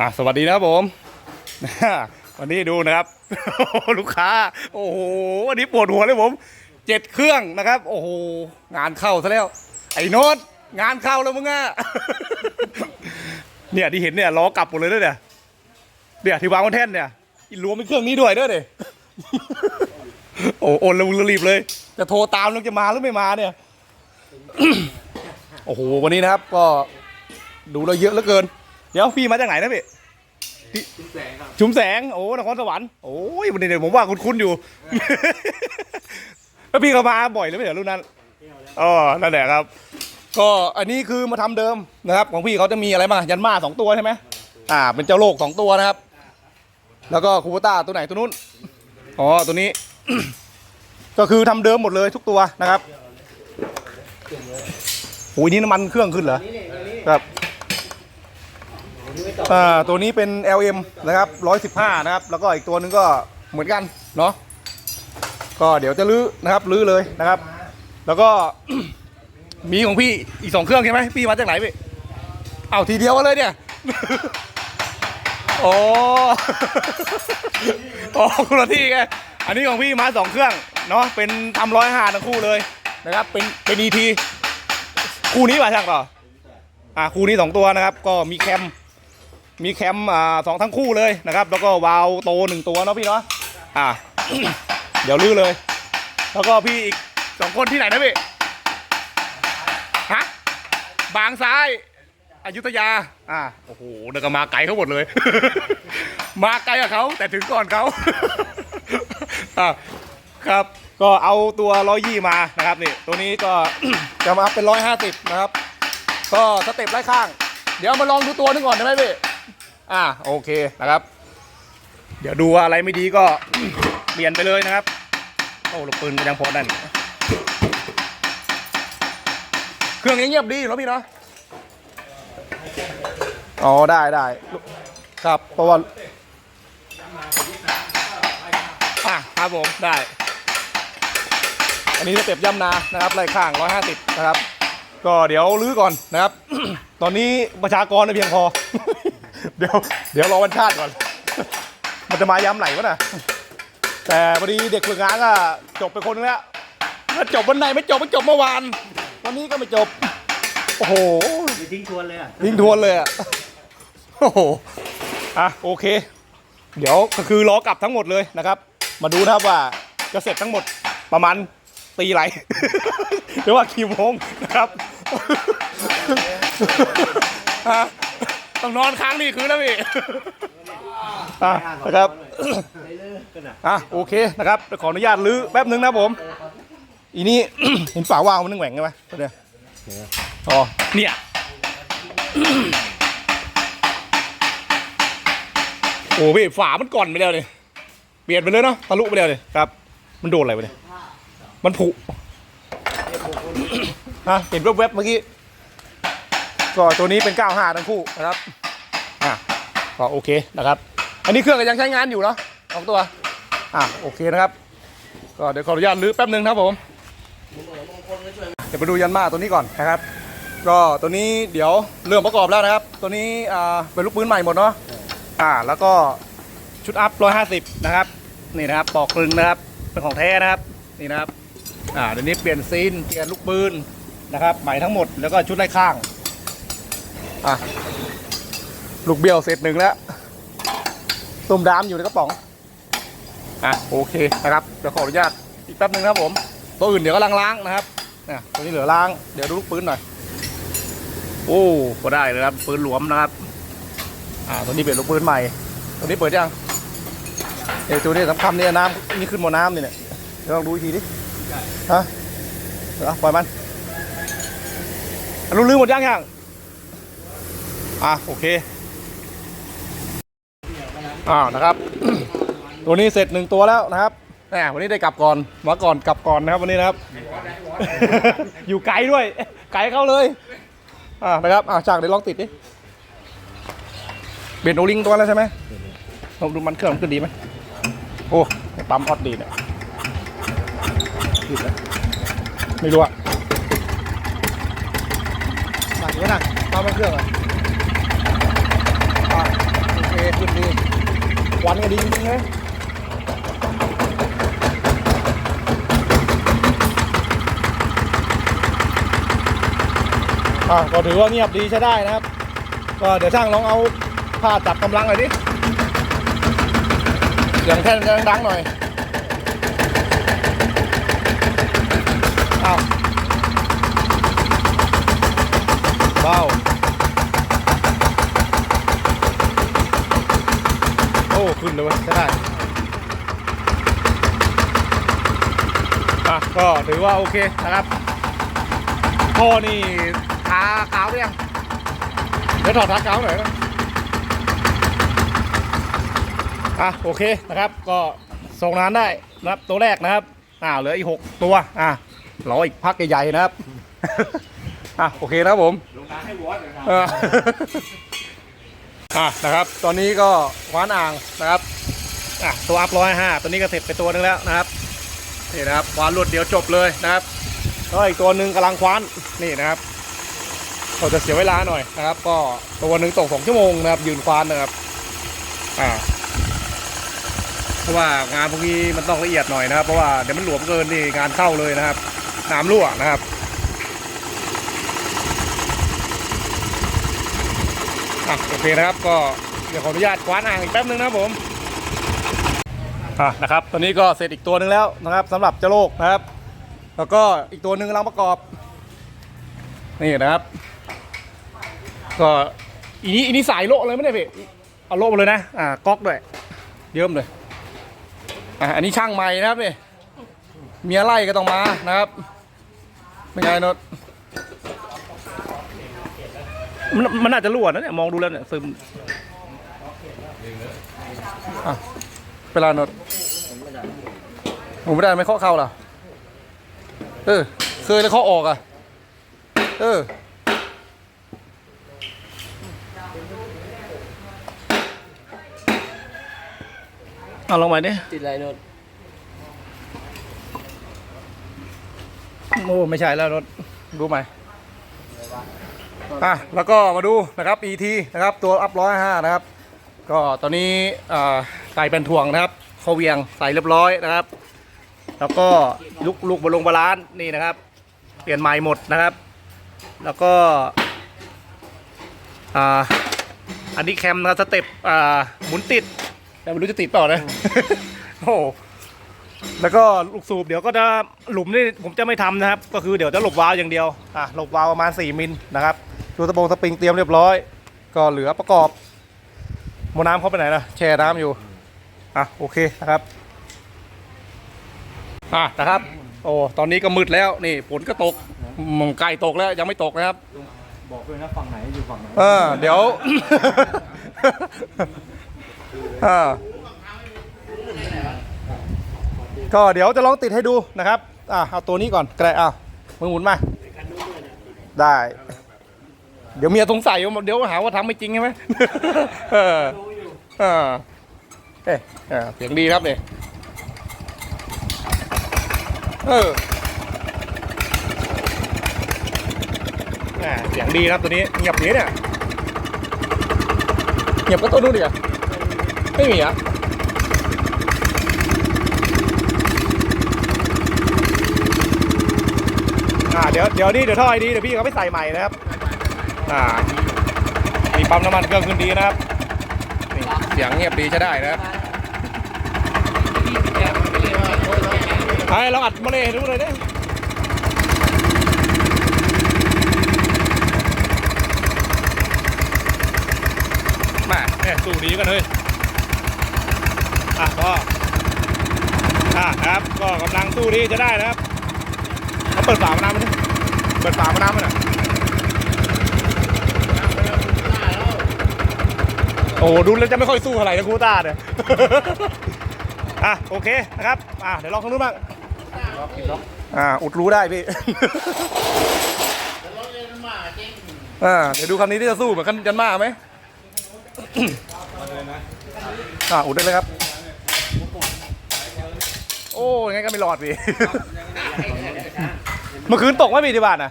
อะสวัสดีนะครับผม วันนี้ดูนะครับ ลูกค้า โอ้โหวันนี้ปวดหัวเลยผมเจ็ดเครื่องนะครับ โอ้โหงานเข้าซะแล้ว ไอ้โน้ตงานเข้าแล้วมึงอะเนี่ยที่เห็นเนี่ยล้อกลับหมดเลยด้วยเนี่ยเนี่ยที่วางบนแท่นเนี่ยรวมเป็นเครื่องนี้ด้วยด้วยเนี่ยโอ้โอนแล้วมึงรีบเลย จะโทรตามแล้วจะมาหรือไม่มาเนี่ย โอ้โหวันนี้นะครับ ก็ดูเราเยอะเหลือเกิน เดี๋ยวพี่มาจากไหนนะพี่ชุมแสงครับชุมแสงโอ้นครสวรรค์โอ้ยวันนี้เดี๋ยวผมว่าคุ้นๆอยู่ แล้วพี่เขามาบ่อยหรือไม่เหรอรุ่นนั้นอ๋อนั่นแหละครับ ก็อันนี้คือมาทำเดิมนะครับ ของพี่เขาจะมีอะไรบ้างยันมาสองตัวใช่ไหมอ่า เป็นเจ้าโลกสองตัวนะครับ แล้วก็คูปต้าตัวไหนตัวนู้นอ๋อตัวนี้ ก็คือทำเดิมหมดเลยทุกตัวนะครับโอ้ยนี่น้ำมันเครื่องขึ้นเหรอครับ อ่าตัวนี้เป็น LM นะครับ115 นะครับ แล้วก็อีกตัวนึงก็เหมือนกันเนาะก็เดี๋ยวจะลื้อนะครับลื้อเลยนะครับ แล้วก็มีของพี่อีกสองเครื่องใช่ไหมพี่มาจากไหนพี่เอาทีเดียวเลยเนี่ยโอ้โอ้คุณละที่ไงอันนี้ของพี่มาสองเครื่องเนาะเป็นทำร้อยห้าทั้งคู่เลยนะครับ เป็นเป็น ET คู่นี้มาจากต่ออ่าคู่นี้สองตัวนะครับ ก็มีแคม มีแคมอ่าสองทั้งคู่เลยนะครับ แล้วก็วาล์วโตหนึ่งตัวเนาะพี่เนาะอ่า เดี๋ยวลื้อเลย แล้วก็พี่อีกสองคนที่ไหนนะพี่ฮะบางซ้ายอยุธยา อ่า โอ้โหเดินกันมาไกลเขาหมดเลย มาไกลกับเขาแต่ถึงก่อนเขาอ่าครับ ก็เอาตัวร้อยยี่มานะครับนี่ ตัวนี้ก็จะมาเป็นร้อยห้าสิบนะครับ ก็สเต็ปไล่ข้าง เดี๋ยวมาลองดูตัวหนึงก่อนได้ไหมพี่ อ่าโอเคนะครับ เดี๋ยวดูว่าอะไรไม่ดีก็ เปลี่ยนไปเลยนะครับ โอ้ลูกปืนก็ยังพอได้นี่เครื่องยังเงียบดีอยู่แล้วพี่เนาะอ๋อได้ได้ครับเพราะว่าอะครับผมได้ อันนี้สเต็ปย่ำนานะครับไล่ข้าง 150 นะครับ ก็เดี๋ยวลื้อก่อนนะครับ ตอนนี้ประชากรไม่เพียงพอ เดี๋ยวเดี๋ยวรอวันชาติก่อน มันจะมาย้ำไหนวะน่ะ แต่พอดีเด็กฝึกงานก็จบไปคนนึงแล้วถ้าจบวันไหนไม่จบไม่จบเมื่อวาน วันนี้ก็ไม่จบ โอ้โหมีทิ้งทวนเลยอะทิ้งทวนเลยอะ โอ้โห อะโอเค เดี๋ยวก็คือล้อกลับทั้งหมดเลยนะครับ มาดูนะครับว่าจะเสร็จทั้งหมดประมาณตีไหลหรือว่ากี่โมงนะครับฮะ ต้องนอนค้างนี่คืนนะพี่อะนะครับอะโอเคนะครับเดี๋ยวขออนุญาตลื้อแป๊บนึงนะผม อีนี่ เห็นฝาว่างมันนึงแหว่งใช่ไหมตัวเนี้ยอ๋อเนี่ยโอ้พี่ฝามันก่อนไปแล้วเลยเปลี่ยนไปเลยเนาะทะลุไปแล้วเลยครับ มันโดนอะไรไปเนี่ยมันผุฮะเห็นแวบๆเมื่อกี้ ก็ตัวนี้เป็น 95 ทั้งคู่นะครับอะก็โอเคนะครับ อันนี้เครื่องก็ยังใช้งานอยู่เนาะสองตัวอะโอเคนะครับ ก็เดี๋ยวขออนุญาตลื้อแป๊บนึงนะครับผมเดี๋ยวไปดูยันมาตัวนี้ก่อนนะครับ ก็ตัวนี้เดี๋ยวเริ่มประกอบแล้วนะครับ ตัวนี้อ่าเป็นลูกปืนใหม่หมดเนาะอ่าแล้วก็ชุดอัพ 150 นะครับนี่นะครับปอกกลึงนะครับเป็นของแท้นะครับนี่นะครับอ่าเดี๋ยวนี้เปลี่ยนซีนเปลี่ยนลูกปืนนะครับใหม่ทั้งหมดแล้วก็ชุดไล่ข้าง อะ ลูกเบี้ยวเสร็จหนึ่งแล้ว ตุ่มดามอยู่ในกระป๋อง อะ โอเคนะครับ เดี๋ยวขออนุญาตอีกแป๊บหนึ่งนะครับผม ตัวอื่นเดี๋ยวกำลังล้างนะครับเนี่ยตัวนี้เหลือล้าง เดี๋ยวดูลูกปืนหน่อย โอ้ก็ได้เลยครับ ปืนหลวมนะครับ อ่า ตัวนี้เป็นลูกปืนใหม่ ตัวนี้เปิดยังเอ้ยวตัวนี้สำคัญเนี่ยน้ำนี่ขึ้นมดน้ำนี่เนี่ยเดี๋ยวลองดูอีกทีดิ ฮะ เดี๋ยวปล่อยมันรู้ลืมหมดยังยัง อะโอเคอ่านะครับ ตัวนี้เสร็จหนึ่งตัวแล้วนะครับแหมวันนี้ได้กลับก่อนมาก่อนกลับก่อนนะครับวันนี้นะครับ อยู่ไกลด้วย ไกลเข้าเลยอ่านะครับอ่าจากเดี๋ยวลองติดดิเปลี่ยนโอลิงตัวแล้วใช่ไหมลองดูมันเครื่องมันขึ้นดีไหมโอ้ปั๊มออดดีเนี่ยติดแล้วไม่รู้อะหนักอยู่ไหมหนักปั๊มมันเครื่องอะ โอเคขึ้นดีจริงๆเลยอะก็ถือว่าเงียบดีใช้ได้นะครับ ก็เดี๋ยวช่างลองเอาผ้าจับกำลังหน่อยดิเสียงแท่นดังดังหน่อยอ้าวเบาโอ้ขึ้นเลยเว้ยใช้ได้อะก็ ถือว่าโอเคนะครับพ่อนี่ทาขาวหรือยังเดี๋ยวถอดทักเก้าหน่อยนะอะโอเคนะครับ ก็ส่งงานได้นะครับตัวแรกนะครับอ่าเหลืออีกหกตัวอะรออีกพักใหญ่ๆนะครับอะโอเคนะครับผมลงน้ำให้วอดเลยครับเอออะนะครับตอนนี้ก็คว้านอ่างนะครับอะตัวอัพร้อยห้าตัวนี้ก็เสร็จไปตัวหนึงแล้วนะครับ นี่นะครับคว้านรวดเดียวจบเลยนะครับแล้วอีกตัวหนึ่งกำลังคว้านนี่นะครับเราจะเสียเวลาหน่อยนะครับ ก็ตัวหนึ่งตกสองชั่วโมงนะครับ ยืนควานนะครับอ่าเพราะว่างานพวกนี้มันต้องละเอียดหน่อยนะครับ เพราะว่าเดี๋ยวมันหลวมเกินนี่งานเข้าเลยนะครับน้ำรั่วนะครับอะโอเคนะครับก็เดี๋ยวขออนุญาตคว้านอ่างอีกแป๊บนึงนะครับผม อะนะครับตอนนี้ก็เสร็จอีกตัวหนึ่งแล้วนะครับสำหรับเจ้าโลกนะครับ แล้วก็อีกตัวหนึ่งกำลังประกอบ นี่นะครับ ก็อีนี้อีนี้สายโละเลยไม่ได้พี่เอาโละมาเลยนะอ่าก๊อกด้วยเยิ้มเลยอ่าอันนี้ช่างใหม่นะครับนี่เมียไล่ก็ต้องมานะครับไม่ไงนดมันมันน่าจะรั่วนะเนี่ยมองดูแล้วเนี่ยซึมอะ เป็นไรโนดผมไม่ได้ไม่เคาะเข้าเหรอเออ เคยแล้วเคาะออกอะ เออเอาลงมาดิติดอะไรโน้ตโอ้ไม่ใช่แล้วรถดูใหม่อะแล้วก็มาดูนะครับ ET นะครับ ตัวอัพร้อยห้านะครับ ก็ตอนนี้ใส่เป็นถ่วงนะครับเขาเวียงใส่เรียบร้อยนะครับ แล้วก็ลูกลูกบอลลงบาลานซ์นี่นะครับ เปลี่ยนใหม่หมดนะครับ แล้วก็อ,อันนี้แคมนะครับสเต็ปหมุนติดแต่ไม่รู้จะติดเปล่านะโอ้แล้วก็ลูกสูบเดี๋ยวก็จะหลุมนี่ผมจะไม่ทำนะครับ ก็คือเดี๋ยวจะหลบวาล์วอย่างเดียวอะหลบวาล์วประมาณ 4 มิลนะครับดูตะบงสปริงเตรียมเรียบร้อย ก็เหลือประกอบ โมน้ำเขาไปไหนล่ะแช่น้ำอยู่ อะโอเคนะครับ อะนะครับ โอ้ตอนนี้ก็มืดแล้วนี่ฝนก็ตกมองไกลตกแล้วยังไม่ตกนะครับ บอกด้วยนะฝั่งไหนอยู่ฝั่งไหนเออเดี๋ยวเออก็เดี๋ยวจะลองติดให้ดูนะครับ อะเอาตัวนี้ก่อนก็ได้อะมึงหมุนมา ได้ เดี๋ยวเมียสงสัยว่าเดี๋ยวหาว่าทำไม่จริงใช่ไหมเออเออเอ๊ะเออเสียงดีครับเนี่ยเอออ่าเสียงดีครับตัวนี้เงียบดีเนี่ยเงียบก็ตัวนู้นดิอะไม่มีอะอ่าเดี๋ยวเดี๋ยวนี่เดี๋ยวท่อไอดีเดี๋ยวพี่เขาไปใส่ใหม่นะครับ อ่ามีปั๊มน้ำมันเครื่องขึ้นดีนะครับนี่เสียงเงียบดีใช้ได้นะครับไอ้เราอัดมาเลยให้ดูเลยดิมาเนี่ยสู้ดีกันเลยอะก็อะครับก็กำลังสู้ดีจะได้นะครับเขาเปิดฝามาน้ำมันดิเปิดฝามาน้ำมันอะ โอ้ดูแล้วจะไม่ค่อยสู้เท่าไหร่นะคูต้าเนี่ย อะโอเคนะครับ อะเดี๋ยวลองข้างนู้นบ้างอ่าอุดรู้ได้พี่อ่าเดี๋ยวดูคันนี้ที่จะสู้เหมือนกันกันมาไหมอ่าอุดได้เลยครับ โอ้ยังไงก็ไม่รอดพี่ เมื่อคืนตกไหมพี่ที่บ้านน่ะ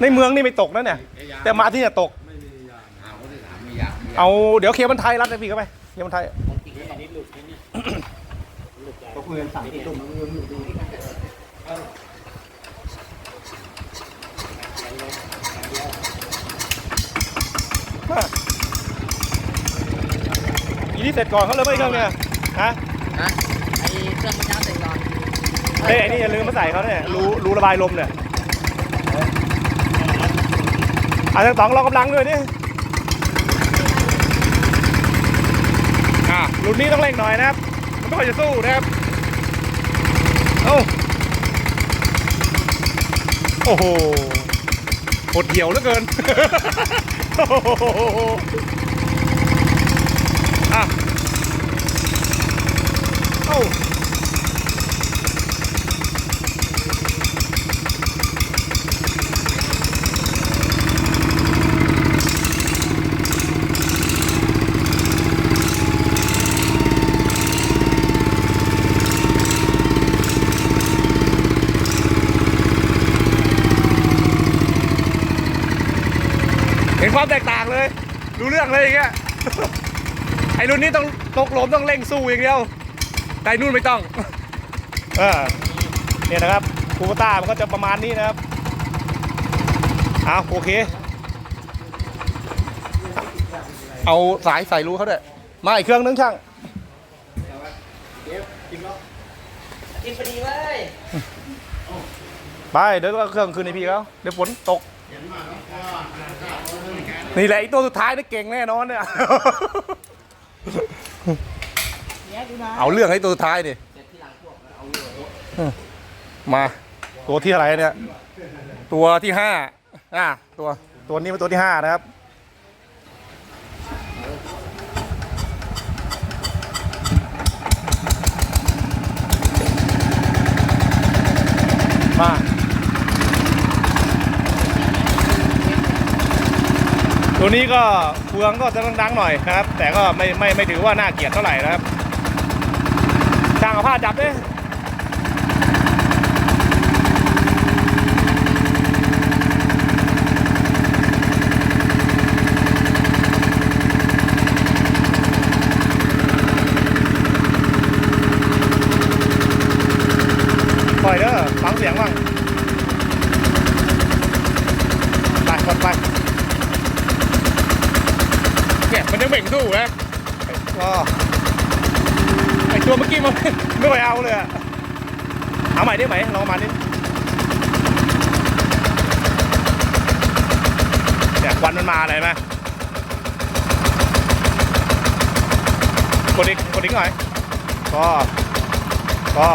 ในเมืองนี่ไม่ตกนะเนี่ย แต่มาที่เนี่ยตก เอาเดี๋ยวเคลียร์บันไทยรัดเลยพี่เข้าไปเคลียร์บันไทยของก็คุยกันสั่งที่ตุ่มมือหลุดดูอีนี่เสร็จก่อนเขาเลยไม่เครื่องเนี่ยฮะฮะไอเครื่องมันช้าเสร็จก่อนเฮ้ยไอ้นี่อย่าลืมมาใส่เขาเนี่ยรูรูระบายลมเนี่ยอะทั้งสองเรากำลังด้วยนี่อะ รุ่นนี้ต้องเร่งหน่อยนะครับ มันไม่ค่อยจะสู้นะครับเอ้าโอ้โหหดเหี่ยวเหลือเกิน โอ้โหอะเอ้า เห็นความแตกต่างเลย รู้เรื่องเลยอย่างเงี้ย ไอ้รุ่นนี้ต้องต กหลมต้องเร่งสู้อย่างเดียวแต่ไอ้นู่นไม่ต้องเออเนี่ยนะครับคูปต้ามันก็จะประมาณนี้นะครับเอาโอเค เอาสายใส่รูเขาด้วยมาอีกเครื่องนึงช่างกินพอดีเว้ยไปเดี๋ยวก็เครื่องคืนในพี่เขาเดี๋ยวฝนตก นี่แหละไอ้ตัวสุดท้ายนี่เก่งแน่นอนเนี่ย เอาเรื่องให้ตัวสุดท้ายดิเสร็จที่หลังพวกเอาอยู่มาตัวที่อะไรเนี่ย ตัวที่ห้าอะตัวตัวนี้เป็นตัวที่ห้านะครับมา ตัวนี้ก็เฟืองก็จะดังๆหน่อยนะครับ แต่ก็ไม่ไม่ไม่ถือว่าน่าเกลียดเท่าไหร่นะครับช่างเอาผ้าจับเลยล่อยเด้อฟังเสียงบ้างไปกดไปเนี่ยมันยังเบ่งสู้นะก็ไอตัวเมื่อกี้มัน ไม่ไหวเอาเลยอะเอาใหม่ได้ไหมลองมาดิเนี่ยค วันมันมาเลยไหมกดอีกกดอีกหน่อยก็ก็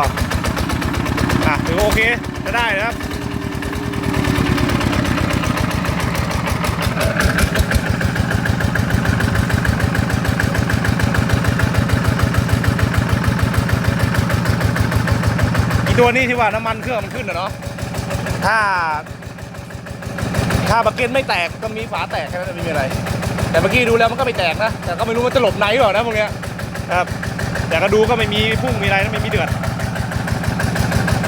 อะถือโอเคจะได้นะครับอีตัวนี้ที่ว่าน้ำมันเครื่องมันขึ้นนะเนาะถ้า ถ้าบักเก็ตไม่แตกก็มีฝาแตกแค่นั้นไม่มีอะไร แต่เมื่อกี้ดูแล้วมันก็ไม่แตกนะ แต่ก็ไม่รู้มันจะหลบไหนหรอนะพวกเนี้ยครับแต่ก็ดูก็ไม่มีพุ่งมีอะไรนะไม่มีเดือด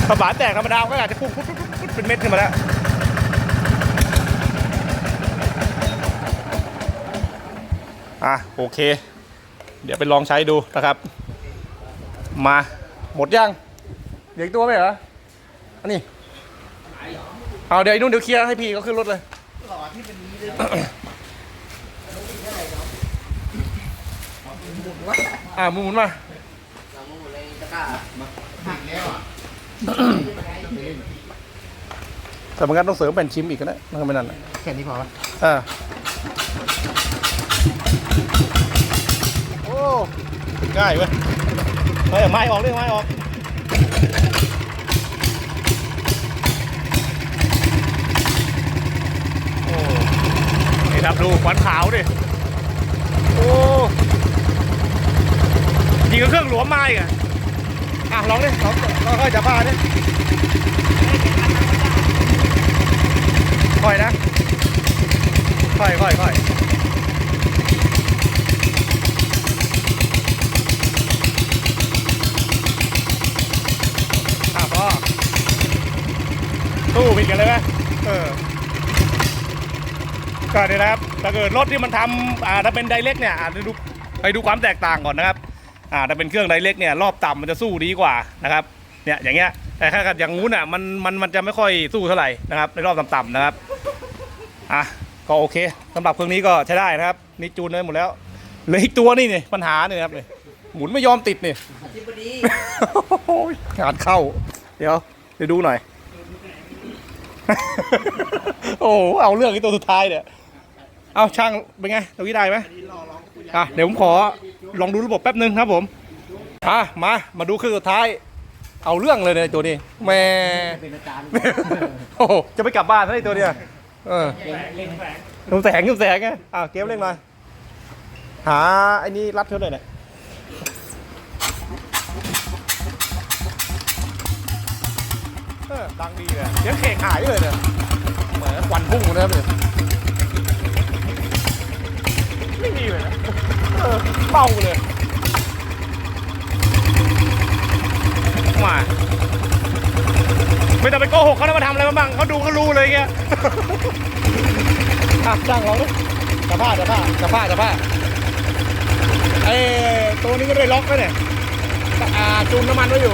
ถ้าฝาแตกธรรมดาก็อาจจะพุ่งปุ๊บปุ๊บปุ๊บเป็นเม็ดขึ้นมาแล้วอะโอเค เดี๋ยวไปลองใช้ดูนะครับ มาหมดยังเดี๋ยวอีกตัวไหมเหรออันนี้ เอาเดี๋ยวไอ้นุ่นเดี๋ยวเคลียร์ให้พี่ก็ขึ้นรถเลยอ่าหมุนมาเราหมูเลยตะกร้าแต่บางงั้นต้องเสริมเป็นชิมอีกนะนั่นก็ไม่นั่นน่ะแค่นี้พอปะอ่าโอ้ง่ายเว้ยเฮ้ยเอาไม้ออกเรื่องไม้ออก นี่ครับดูควันขาวดิ โอ้ยิงกับเครื่องหลวมไม้อะอะลองดิลองลองค่อยจับผ้าดิค่อยนะค่อยค่อยค่อยอะพอตู้ปิดกันเลยไหมเออ ก็เดี๋ยวนะครับถ้าเกิดรถที่มันทำอ่าถ้าเป็นไดเรกเนี่ยอ่าดูไปดูความแตกต่างก่อนนะครับอ่าถ้าเป็นเครื่องไดเล็กเนี่ยรอบต่ำมันจะสู้ดีกว่านะครับเนี่ยอย่างเงี้ยแต่ถ้าอย่างงู้นอะมันมันมันจะไม่ค่อยสู้เท่าไหร่นะครับในรอบต่ำๆนะครับอะก็โอเคสำหรับเครื่องนี้ก็ใช้ได้นะครับนี่จูนได้หมดแล้วเหลืออีกตัวนี่นี่ปัญหาเนี่ยครับเนี่ยหมุนไม่ยอมติดนี่อธิบดีโอ้ยงานเข้า เดี๋ยวเดี๋ยวดูหน่อย โอ้โหเอาเรื่องที่ตัวสุดท้ายเนี่ยเอาช่างเป็นไงตรงนี้ได้ไหมอะเดี๋ยวผมขอลองดูระบบแป๊บนึงครับผมอะมามาดูเครื่องสุดท้าย เอาเรื่องเลยเนี่ยตัวนี้แหม่เป็นอาจารย์โอ้โหจะไปกลับบ้านซะไอ้ตัวเนี้ยเออเล่นแฝงนุ่มแสงนุ่มแสงไงอะเกมเร่งหน่อยหาไอ้นี่รัดเท่าไหร่เนี่ย เออดังดีเลยเสียงเข่งหายเลยเนี่ยเหมือนควันพุ่งนะครับเนี่ยไม่มีเลยนะเออเบาเลยมาไม่ต้องไปโกหกเขานะมาทำอะไรมาบ้างเขาดูเขารู้เลยเงี้ยอะจ้างเราดิจะผ้าจะผ้าจะผ้าจะผ้าไอ้ตัวนี้ก็ได้ล็อกแล้วเนี่ยอ่าจูนน้ำมันไว้อยู่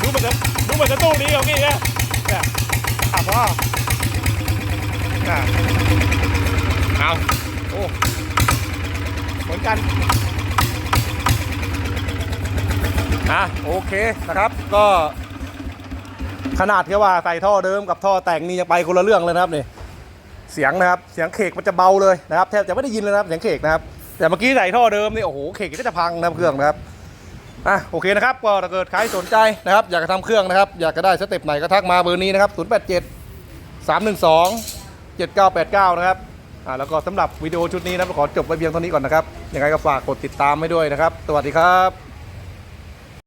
ดูเหมือนจะดูเห มือนจะตู้ดีของพี่นี่ยเนี่ยถามว่าอะเอาโอ้เหมือนกันอะโอเคนะครับก็ขนาดที่ว่าใส่ท่อเดิมกับท่อแต่งนี่จะไปคนละเรื่องเลยนะครับนี่เสียงนะครับเสียงเขกมันจะเบาเลยนะครับแทบจะไม่ได้ยินเลยนะครับเสียงเขกนะครับแต่เมื่อกี้ใส่ท่อเดิมนี่โอ้โหเขกก็จะพังนะเครื่องนะครับ อะโอเคนะครับก็ถ้าเกิดใครสนใจนะครับ อยากจะทำเครื่องนะครับ อยากจะได้สเต็ปไหนก็ทักมาเบอร์นี้นะครับ 087 312 7989 นะครับอ่าแล้วก็สำหรับวิดีโอชุดนี้นะครับขอจบไว้เพียงเท่านี้ก่อนนะครับยังไงก็ฝากกดติดตามให้ด้วยนะครับ สวัสดีครับ